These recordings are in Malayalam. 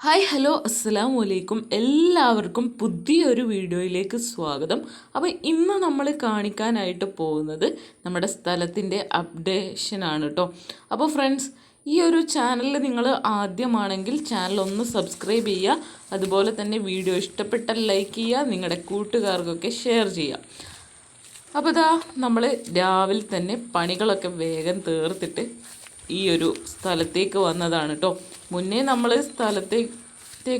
ഹായ് ഹലോ അസ്സലാം വലൈക്കും എല്ലാവർക്കും പുതിയൊരു വീഡിയോയിലേക്ക് സ്വാഗതം. അപ്പോൾ ഇന്ന് നമ്മൾ കാണിക്കാനായിട്ട് പോകുന്നത് നമ്മുടെ സ്ഥലത്തിന്റെ അപ്ഡേഷനാണ് കേട്ടോ അപ്പോൾ ഫ്രണ്ട്സ് ഈ ഒരു ചാനലിൽ നിങ്ങൾ ആദ്യമാണെങ്കിൽ ചാനൽ ഒന്ന് സബ്സ്ക്രൈബ് ചെയ്യുക. അതുപോലെ തന്നെ വീഡിയോ ഇഷ്ടപ്പെട്ടാൽ ലൈക്ക് ചെയ്യുക. നിങ്ങളുടെ കൂട്ടുകാർക്കൊക്കെ ഷെയർ ചെയ്യുക. അപ്പോൾ ഇതാ നമ്മൾ രാവിലെ തന്നെ പണികളൊക്കെ വേഗം തീർത്തിട്ട് ഈ ഒരു സ്ഥലത്തേക്ക് വന്നതാണ് കേട്ടോ മുന്നേ നമ്മൾ സ്ഥലത്തെ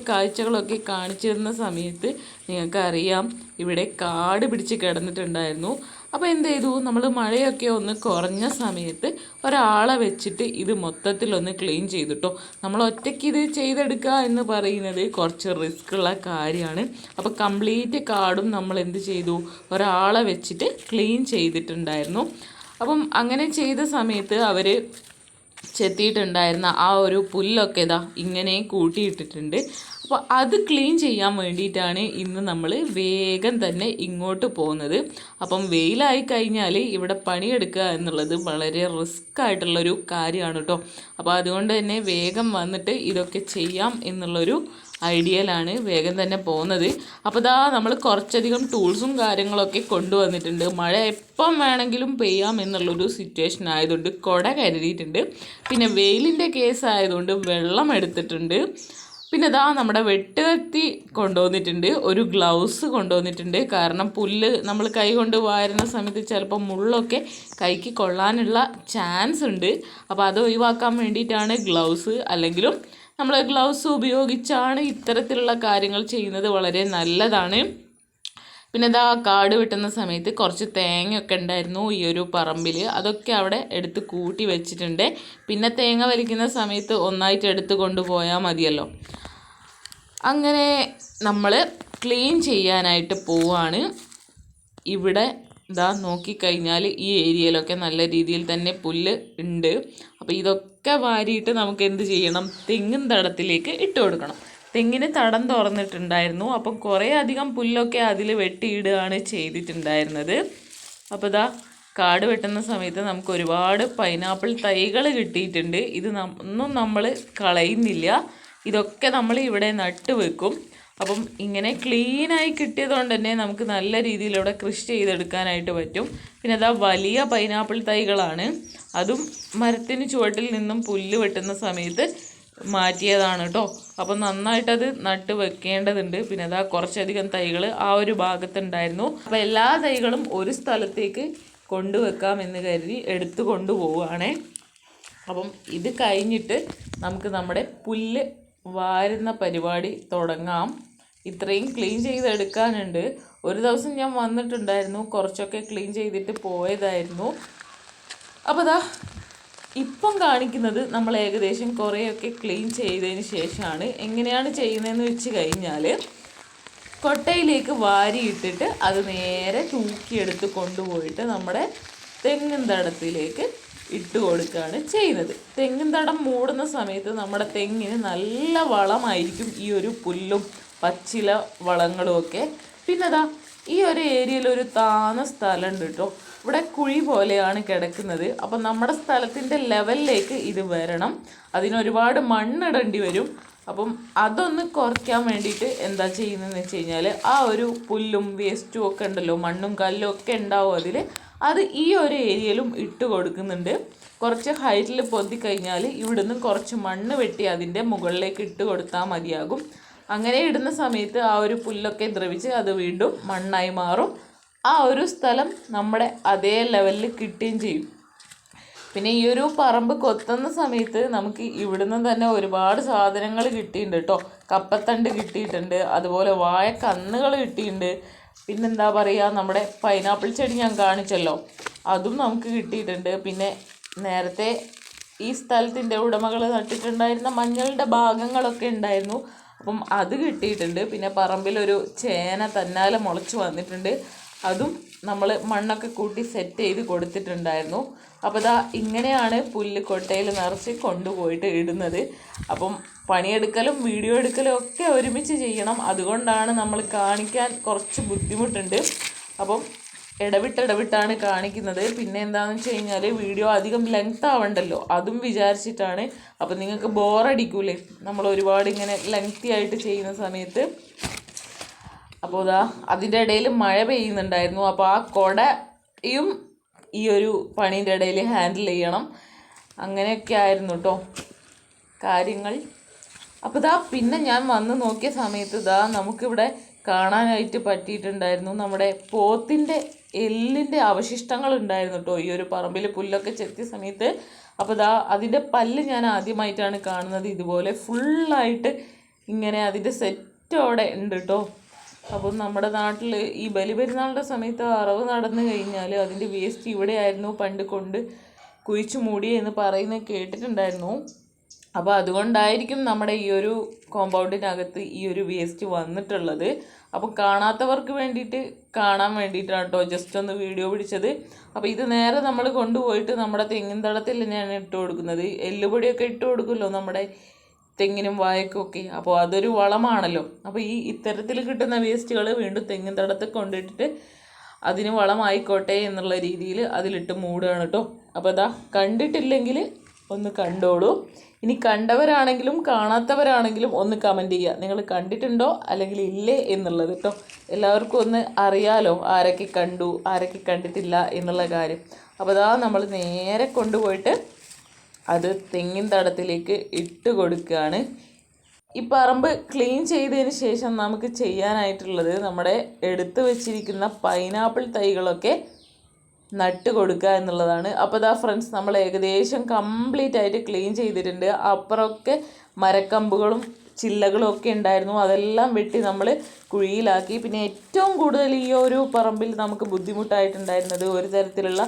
കാഴ്ചകളൊക്കെ കാണിച്ചിരുന്ന സമയത്ത് നിങ്ങൾക്കറിയാം ഇവിടെ കാട് പിടിച്ച് കിടന്നിട്ടുണ്ടായിരുന്നു. അപ്പോൾ എന്ത് ചെയ്തു? നമ്മൾ മഴയൊക്കെ ഒന്ന് കുറഞ്ഞ സമയത്ത് ഒരാളെ വെച്ചിട്ട് ഇത് മൊത്തത്തിലൊന്ന് ക്ലീൻ ചെയ്തു ചെയ്തിട്ടോ നമ്മൾ ഒറ്റയ്ക്ക് ഇത് ചെയ്തെടുക്കുക എന്ന് പറയുന്നത് കുറച്ച് റിസ്ക് ഉള്ള കാര്യമാണ്. അപ്പോൾ കംപ്ലീറ്റ് കാടും നമ്മൾ എന്ത് ചെയ്തു? ഒരാളെ വെച്ചിട്ട് ക്ലീൻ ചെയ്തിട്ടുണ്ടായിരുന്നു. അപ്പം അങ്ങനെ ചെയ്ത സമയത്ത് അവർ ചെത്തിയിട്ടുണ്ടായിരുന്ന ആ ഒരു പുല്ലൊക്കെ ഇതാ ഇങ്ങനെ കൂട്ടിയിട്ടിട്ടുണ്ട്. അപ്പോൾ അത് ക്ലീൻ ചെയ്യാൻ വേണ്ടിയിട്ടാണ് ഇന്ന് നമ്മൾ വേഗം തന്നെ ഇങ്ങോട്ട് പോകുന്നത്. അപ്പം വെയിലായി കഴിഞ്ഞാൽ ഇവിടെ പണിയെടുക്കുക എന്നുള്ളത് വളരെ റിസ്ക് ആയിട്ടുള്ളൊരു കാര്യമാണ് കേട്ടോ. അപ്പോൾ അതുകൊണ്ട് തന്നെ വേഗം വന്നിട്ട് ഇതൊക്കെ ചെയ്യാം എന്നുള്ളൊരു ഐഡിയയിലാണ് വേഗം തന്നെ പോകുന്നത്. അപ്പോൾ ഇതാ നമ്മൾ കുറച്ചധികം ടൂൾസും കാര്യങ്ങളൊക്കെ കൊണ്ടുവന്നിട്ടുണ്ട്. മഴ എപ്പം വേണമെങ്കിലും പെയ്യാം എന്നുള്ളൊരു സിറ്റുവേഷൻ ആയതുകൊണ്ട് കുട കരുതിയിട്ടുണ്ട്. പിന്നെ വെയിലിന്റെ കേസ് ആയതുകൊണ്ട് വെള്ളം എടുത്തിട്ടുണ്ട്. പിന്നെ ഇതാ നമ്മുടെ വെട്ടുകത്തി കൊണ്ടുവന്നിട്ടുണ്ട്. ഒരു ഗ്ലൗസ് കൊണ്ടുവന്നിട്ടുണ്ട്. കാരണം പുല്ല് നമ്മൾ കൈ കൊണ്ട് വാരുന്ന സമയത്ത് ചിലപ്പോൾ മുള്ളൊക്കെ കൈക്ക് കൊള്ളാനുള്ള ചാൻസ് ഉണ്ട്. അപ്പോൾ അത് ഒഴിവാക്കാൻ വേണ്ടിയിട്ടാണ് ഗ്ലൗസ്. അല്ലെങ്കിലും നമ്മൾ ഗ്ലൗസ് ഉപയോഗിച്ചാണ് ഇത്തരത്തിലുള്ള കാര്യങ്ങൾ ചെയ്യുന്നത് വളരെ നല്ലതാണ്. പിന്നെ ഇതാ കാട് വെട്ടുന്ന സമയത്ത് കുറച്ച് തേങ്ങയൊക്കെ ഉണ്ടായിരുന്നു ഈ ഒരു പറമ്പിൽ അതൊക്കെ അവിടെ എടുത്ത് കൂട്ടി വെച്ചിട്ടുണ്ട്. പിന്നെ തേങ്ങ വലിക്കുന്ന സമയത്ത് ഒന്നായിട്ട് എടുത്ത് കൊണ്ടുപോയാൽ മതിയല്ലോ. അങ്ങനെ നമ്മൾ ക്ലീൻ ചെയ്യാനായിട്ട് പോവാണ്. ഇവിടെ ഇതാ നോക്കിക്കഴിഞ്ഞാൽ ഈ ഏരിയയിലൊക്കെ നല്ല രീതിയിൽ തന്നെ പുല്ല് ഉണ്ട്. അപ്പോൾ ഇതൊക്കെ വാരിയിട്ട് നമുക്ക് എന്ത് ചെയ്യണം? തെങ്ങിൻ തടത്തിലേക്ക് ഇട്ട് കൊടുക്കണം. തെങ്ങിന് തടം തുറന്നിട്ടുണ്ടായിരുന്നു. അപ്പം കുറേ അധികം പുല്ലൊക്കെ അതിൽ വെട്ടിയിടുകയാണ് ചെയ്തിട്ടുണ്ടായിരുന്നത്. അപ്പോൾ ഇതാ കാട് വെട്ടുന്ന സമയത്ത് നമുക്ക് ഒരുപാട് പൈനാപ്പിൾ തൈകൾ കിട്ടിയിട്ടുണ്ട്. ഇത് ഒന്നും നമ്മൾ കളയുന്നില്ല. ഇതൊക്കെ നമ്മൾ ഇവിടെ നട്ട് വെക്കും അപ്പം ഇങ്ങനെ ക്ലീനായി കിട്ടിയതുകൊണ്ട് തന്നെ നമുക്ക് നല്ല രീതിയിൽ ഇവിടെ കൃഷി ചെയ്തെടുക്കാനായിട്ട് പറ്റും. പിന്നെ അതാ വലിയ പൈനാപ്പിൾ തൈകളാണ്. അതും മരത്തിന് ചുവട്ടിൽ നിന്നും പുല്ല് വെട്ടുന്ന സമയത്ത് മാറ്റിയതാണ് കേട്ടോ അപ്പം നന്നായിട്ടത് നട്ട് വെക്കേണ്ടതുണ്ട്. പിന്നെ അതാ കുറച്ചധികം തൈകൾ ആ ഒരു ഭാഗത്തുണ്ടായിരുന്നു. അപ്പോൾ എല്ലാ തൈകളും ഒരു സ്ഥലത്തേക്ക് കൊണ്ടുവെക്കാം എന്ന് കരുതി എടുത്തു കൊണ്ടുപോവുകയാണേ. അപ്പം ഇത് കഴിഞ്ഞിട്ട് നമുക്ക് നമ്മുടെ പുല്ല് വാരുന്ന പരിപാടി തുടങ്ങാം. ഇത്രയും ക്ലീൻ ചെയ്തെടുക്കാനുണ്ട്. ഒരു ദിവസം ഞാൻ വന്നിട്ടുണ്ടായിരുന്നു. കുറച്ചൊക്കെ ക്ലീൻ ചെയ്തിട്ട് പോയതായിരുന്നു. അപ്പോൾ അതാ ഇപ്പം കാണിക്കുന്നത് നമ്മൾ ഏകദേശം കുറേയൊക്കെ ക്ലീൻ ചെയ്തതിന് ശേഷമാണ്. എങ്ങനെയാണ് ചെയ്യുന്നതെന്ന് വെച്ച് കഴിഞ്ഞാൽ കൊട്ടയിലേക്ക് വാരിയിട്ടിട്ട് അത് നേരെ തൂക്കിയെടുത്ത് കൊണ്ടുപോയിട്ട് നമ്മുടെ തെങ്ങിൻ തടത്തിലേക്ക് ഇട്ട് കൊടുക്കുകയാണ് ചെയ്യുന്നത്. തെങ്ങിൻ തടം മൂടുന്ന സമയത്ത് നമ്മുടെ തെങ്ങിന് നല്ല വളമായിരിക്കും ഈ ഒരു പുല്ലും പച്ചില വളങ്ങളുമൊക്കെ. പിന്നെ അതാ ഈ ഒരു ഏരിയയിൽ ഒരു സ്ഥലം ഉണ്ട് കേട്ടോ. ഇവിടെ കുഴി പോലെയാണ് കിടക്കുന്നത്. അപ്പം നമ്മുടെ സ്ഥലത്തിന്റെ ലെവലിലേക്ക് ഇത് വരണം. അതിനൊരുപാട് മണ്ണിടേണ്ടി വരും. അപ്പം അതൊന്ന് കുറയ്ക്കാൻ വേണ്ടിയിട്ട് എന്താ ചെയ്യുന്നതെന്ന് വെച്ച് കഴിഞ്ഞാൽ ആ ഒരു പുല്ലും വേസ്റ്റും ഒക്കെ ഉണ്ടല്ലോ മണ്ണും കല്ലും ഒക്കെ ഉണ്ടാവും അതിൽ. അത് ഈ ഒരു ഏരിയയിലും ഇട്ട് കൊടുക്കുന്നുണ്ട്. കുറച്ച് ഹൈറ്റിൽ പൊന്തി കഴിഞ്ഞാൽ ഇവിടുന്ന് കുറച്ച് മണ്ണ് വെട്ടി അതിന്റെ മുകളിലേക്ക് ഇട്ട് കൊടുത്താൽ മതിയാകും. അങ്ങനെ ഇടുന്ന സമയത്ത് ആ ഒരു പുല്ലൊക്കെ ദ്രവിച്ച് അത് വീണ്ടും മണ്ണായി മാറും. ആ ഒരു സ്ഥലം നമ്മുടെ അതേ ലെവലിൽ കിട്ടുകയും ചെയ്യും. പിന്നെ ഈ ഒരു പറമ്പ് കൊത്തുന്ന സമയത്ത് നമുക്ക് ഇവിടുന്ന് തന്നെ ഒരുപാട് സാധനങ്ങൾ കിട്ടിയിട്ടുണ്ട് കേട്ടോ. കപ്പത്തണ്ട് കിട്ടിയിട്ടുണ്ട് അതുപോലെ വാഴ കന്നുകൾ കിട്ടിയിട്ടുണ്ട്. പിന്നെന്താ പറയുക നമ്മുടെ പൈനാപ്പിൾ ചെടി ഞാൻ കാണിച്ചല്ലോ അതും നമുക്ക് കിട്ടിയിട്ടുണ്ട്. പിന്നെ നേരത്തെ ഈ സ്ഥലത്തിന്റെ ഉടമകൾ നട്ടിട്ടുണ്ടായിരുന്ന മഞ്ഞളുടെ ഭാഗങ്ങളൊക്കെ ഉണ്ടായിരുന്നു. അപ്പം അത് കിട്ടിയിട്ടുണ്ട്. പിന്നെ പറമ്പിലൊരു ചേന തന്നാലെ മുളച്ച് വന്നിട്ടുണ്ട്. അതും നമ്മൾ മണ്ണൊക്കെ കൂട്ടി സെറ്റ് ചെയ്ത് കൊടുത്തിട്ടുണ്ടായിരുന്നു. അപ്പോൾ ഇതാ ഇങ്ങനെയാണ് പുല്ല് കൊട്ടയിൽ നിറച്ച് കൊണ്ടുപോയിട്ട് ഇടുന്നത്. അപ്പം പണിയെടുക്കലും വീഡിയോ എടുക്കലും ഒക്കെ ഒരുമിച്ച് ചെയ്യണം. അതുകൊണ്ടാണ് നമ്മൾ കാണിക്കാൻ കുറച്ച് ബുദ്ധിമുട്ടുണ്ട്. അപ്പം ഇടവിട്ടിടവിട്ടാണ് കാണിക്കുന്നത്. പിന്നെ എന്താണെന്ന് വെച്ച് കഴിഞ്ഞാൽ വീഡിയോ അധികം ലെങ്ത് ആവണ്ടല്ലോ. അതും വിചാരിച്ചിട്ടാണ്. അപ്പം നിങ്ങൾക്ക് ബോറടിക്കൂലേ നമ്മൾ ഒരുപാട് ഇങ്ങനെ ലെങ്തി ആയിട്ട് ചെയ്യുന്ന സമയത്ത്. അപ്പോൾ ഇതാ അതിന്റെ ഇടയിൽ മഴ പെയ്യുന്നുണ്ടായിരുന്നു. അപ്പോൾ ആ കൊടയും ഈ ഒരു പണീന്റെ ഇടയിൽ ഹാൻഡിൽ ചെയ്യണം. അങ്ങനെയൊക്കെ ആയിരുന്നു കേട്ടോ കാര്യങ്ങൾ. അപ്പോൾ ഇതാ പിന്നെ ഞാൻ വന്ന് നോക്കിയ സമയത്ത് ഇതാ നമുക്കിവിടെ കാണാനായിട്ട് പറ്റിയിട്ടുണ്ടായിരുന്നു. നമ്മുടെ പോത്തിന്റെ എല്ലിന്റെ അവശിഷ്ടങ്ങൾ ഉണ്ടായിരുന്നു കേട്ടോ ഈ ഒരു പറമ്പിൽ പുല്ലൊക്കെ ചെത്തിയ സമയത്ത്. അപ്പോൾ ദാ അതിന്റെ പല്ല് ഞാൻ ആദ്യമായിട്ടാണ് കാണുന്നത്. ഇതുപോലെ ഫുള്ളായിട്ട് ഇങ്ങനെ അതിന്റെ സെറ്റോടെ ഉണ്ട് കേട്ടോ അപ്പം നമ്മുടെ നാട്ടിൽ ഈ ബലിപെരുന്നാളുടെ സമയത്ത് അറവ് നടന്നു കഴിഞ്ഞാൽ അതിന്റെ വേസ്റ്റ് ഇവിടെയായിരുന്നു പണ്ട് കൊണ്ട് കുഴിച്ചു മൂടി എന്ന് പറയുന്നത് കേട്ടിട്ടുണ്ടായിരുന്നു. അപ്പോൾ അതുകൊണ്ടായിരിക്കും നമ്മുടെ ഈ ഒരു കോമ്പൗണ്ടിനകത്ത് ഈ ഒരു വേസ്റ്റ് വന്നിട്ടുള്ളത്. അപ്പോൾ കാണാത്തവർക്ക് വേണ്ടിയിട്ട് കാണാൻ വേണ്ടിയിട്ടാണ് കേട്ടോ ജസ്റ്റ് ഒന്ന് വീഡിയോ പിടിച്ചത്. അപ്പോൾ ഇത് നേരെ നമ്മൾ കൊണ്ടുപോയിട്ട് നമ്മുടെ തെങ്ങിൻ തടത്തിൽ തന്നെയാണ് ഇട്ട് കൊടുക്കുന്നത്. എല്ലുപൊടിയൊക്കെ ഇട്ട് കൊടുക്കുമല്ലോ നമ്മുടെ തെങ്ങിനും വായക്കൊക്കെ. അപ്പോൾ അതൊരു വളമാണല്ലോ. അപ്പോൾ ഈ ഇത്തരത്തിൽ കിട്ടുന്ന വേസ്റ്റുകൾ വീണ്ടും തെങ്ങിൻ തടത്തിൽ കൊണ്ടിട്ടിട്ട് അതിന് വളമായിക്കോട്ടെ എന്നുള്ള രീതിയിൽ അതിലിട്ട് മൂടുകയാണ് കേട്ടോ അപ്പോൾ അതാ കണ്ടിട്ടില്ലെങ്കിൽ ഒന്ന് കണ്ടോളൂ. ഇനി കണ്ടവരാണെങ്കിലും കാണാത്തവരാണെങ്കിലും ഒന്ന് കമന്റ് ചെയ്യുക. നിങ്ങൾ കണ്ടിട്ടുണ്ടോ അല്ലെങ്കിൽ ഇല്ലേ എന്നുള്ളത് കേട്ടോ എല്ലാവർക്കും ഒന്ന് അറിയാലോ ആരൊക്കെ കണ്ടു ആരൊക്കെ കണ്ടിട്ടില്ല എന്നുള്ള കാര്യം. അപ്പോൾ അതാ നമ്മൾ നേരെ കൊണ്ടുപോയിട്ട് അത് തെങ്ങിൻ തടത്തിലേക്ക് ഇട്ട് കൊടുക്കുകയാണ്. ഈ പറമ്പ് ക്ലീൻ ചെയ്തതിന് ശേഷം നമുക്ക് ചെയ്യാനായിട്ടുള്ളത് നമ്മുടെ എടുത്തു വച്ചിരിക്കുന്ന പൈനാപ്പിൾ തൈകളൊക്കെ നട്ട് കൊടുക്കുക എന്നുള്ളതാണ്. അപ്പോൾ ഇതാ ഫ്രണ്ട്സ് നമ്മൾ ഏകദേശം കംപ്ലീറ്റ് ആയിട്ട് ക്ലീൻ ചെയ്തിട്ടുണ്ട്. അപ്പുറമൊക്കെ മരക്കമ്പുകളും ചില്ലകളും ഒക്കെ ഉണ്ടായിരുന്നു. അതെല്ലാം വെട്ടി നമ്മൾ കുഴിയിലാക്കി. പിന്നെ ഏറ്റവും കൂടുതൽ ഈ ഒരു പറമ്പിൽ നമുക്ക് ബുദ്ധിമുട്ടായിട്ടുണ്ടായിരുന്നത് ഒരു തരത്തിലുള്ള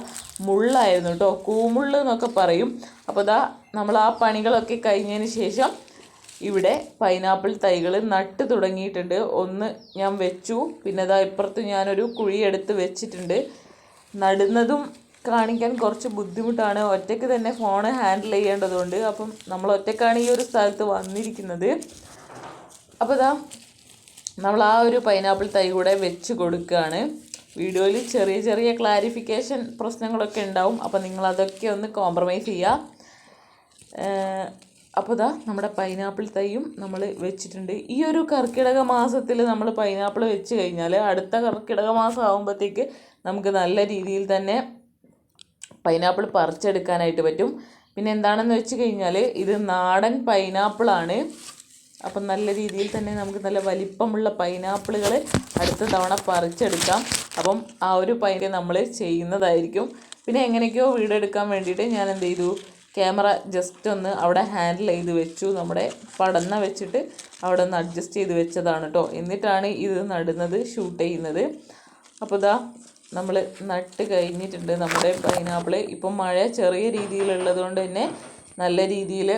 മുള്ളായിരുന്നു കേട്ടോ. കൂമുള്ള് എന്നൊക്കെ പറയും. അപ്പോൾ ഇതാ നമ്മൾ ആ പണികളൊക്കെ കഴിഞ്ഞതിന് ശേഷം ഇവിടെ പൈനാപ്പിൾ തൈകൾ നട്ട് തുടങ്ങിയിട്ടുണ്ട്. ഒന്ന് ഞാൻ വെച്ചു. പിന്നെ ഇതാ ഇപ്പുറത്ത് ഞാനൊരു കുഴിയെടുത്ത് വെച്ചിട്ടുണ്ട്. നടുന്നതും കാണിക്കാൻ കുറച്ച് ബുദ്ധിമുട്ടാണ്. ഒറ്റയ്ക്ക് തന്നെ ഫോൺ ഹാൻഡിൽ ചെയ്യേണ്ടതുകൊണ്ട് അപ്പം നമ്മൾ ഒറ്റക്കാണ് ഈ ഒരു സ്ഥലത്ത് വന്നിരിക്കുന്നത്. അപ്പോൾ ഇതാ നമ്മൾ ആ ഒരു പൈനാപ്പിൾ തൈ കൂടെ വെച്ച് കൊടുക്കുകയാണ് വീഡിയോയിൽ ചെറിയ ചെറിയ ക്ലാരിഫിക്കേഷൻ പ്രശ്നങ്ങളൊക്കെ ഉണ്ടാവും. അപ്പോൾ നിങ്ങളതൊക്കെ ഒന്ന് കോംപ്രമൈസ് ചെയ്യുക. അപ്പോൾ ഇതാ നമ്മുടെ പൈനാപ്പിൾ തൈയും നമ്മൾ വെച്ചിട്ടുണ്ട്. ഈ ഒരു കർക്കിടക മാസത്തിൽ നമ്മൾ പൈനാപ്പിൾ വെച്ച് കഴിഞ്ഞാൽ അടുത്ത കർക്കിടക മാസം ആകുമ്പോഴത്തേക്ക് നമുക്ക് നല്ല രീതിയിൽ തന്നെ പൈനാപ്പിൾ പറിച്ചെടുക്കാനായിട്ട് പറ്റും. പിന്നെ എന്താണെന്ന് വെച്ച് കഴിഞ്ഞാൽ ഇത് നാടൻ പൈനാപ്പിളാണ് അപ്പം നല്ല രീതിയിൽ തന്നെ നമുക്ക് നല്ല വലിപ്പമുള്ള പൈനാപ്പിളുകൾ അടുത്ത തവണ പറിച്ചെടുക്കാം. അപ്പം ആ ഒരു പൈന നമ്മൾ ചെയ്യുന്നതായിരിക്കും. പിന്നെ എങ്ങനെയൊക്കെയോ വീടെടുക്കാൻ വേണ്ടിയിട്ട് ഞാൻ എന്ത് ചെയ്തു? ക്യാമറ ജസ്റ്റ് ഒന്ന് അവിടെ ഹാൻഡിൽ ചെയ്ത് വെച്ചു. നമ്മുടെ പടന്ന വെച്ചിട്ട് അവിടെ ഒന്ന് അഡ്ജസ്റ്റ് ചെയ്ത് വെച്ചതാണ് കേട്ടോ എന്നിട്ടാണ് ഇത് നടുന്നത് ഷൂട്ട് ചെയ്യുന്നത്. അപ്പോൾ ഇതാ നമ്മൾ നട്ട് കഴിഞ്ഞിട്ടുണ്ട് നമ്മുടെ പൈനാപ്പിൾ ഇപ്പം മഴ ചെറിയ രീതിയിലുള്ളത് കൊണ്ട് തന്നെ നല്ല രീതിയിൽ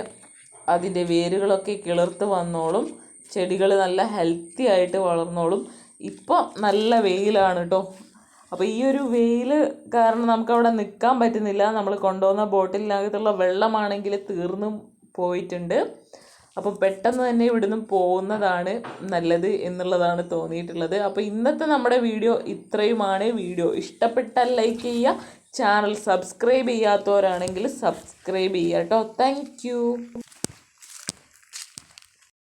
അതിന്റെ വേരുകളൊക്കെ കിളിർത്ത് വന്നോളും. ചെടികൾ നല്ല ഹെൽത്തി ആയിട്ട് വളർന്നോളും. ഇപ്പോൾ നല്ല വെയിലാണ് കേട്ടോ അപ്പോൾ ഈ ഒരു വെയിൽ കാരണം നമുക്കവിടെ നിൽക്കാൻ പറ്റുന്നില്ല. നമ്മൾ കൊണ്ടുവന്ന ബോട്ടിലിനകത്തുള്ള വെള്ളമാണെങ്കിൽ തീർന്നും പോയിട്ടുണ്ട്. അപ്പോൾ പെട്ടെന്ന് തന്നെ ഇവിടുന്ന് പോകുന്നതാണ് നല്ലത് എന്നുള്ളതാണ് തോന്നിയിട്ടുള്ളത്. അപ്പോൾ ഇന്നത്തെ നമ്മുടെ വീഡിയോ ഇത്രയുമാണ്. വീഡിയോ ഇഷ്ടപ്പെട്ടാൽ ലൈക്ക് ചെയ്യുക. ചാനൽ സബ്സ്ക്രൈബ് ചെയ്യാത്തവരാണെങ്കിൽ സബ്സ്ക്രൈബ് ചെയ്യുക കേട്ടോ. താങ്ക്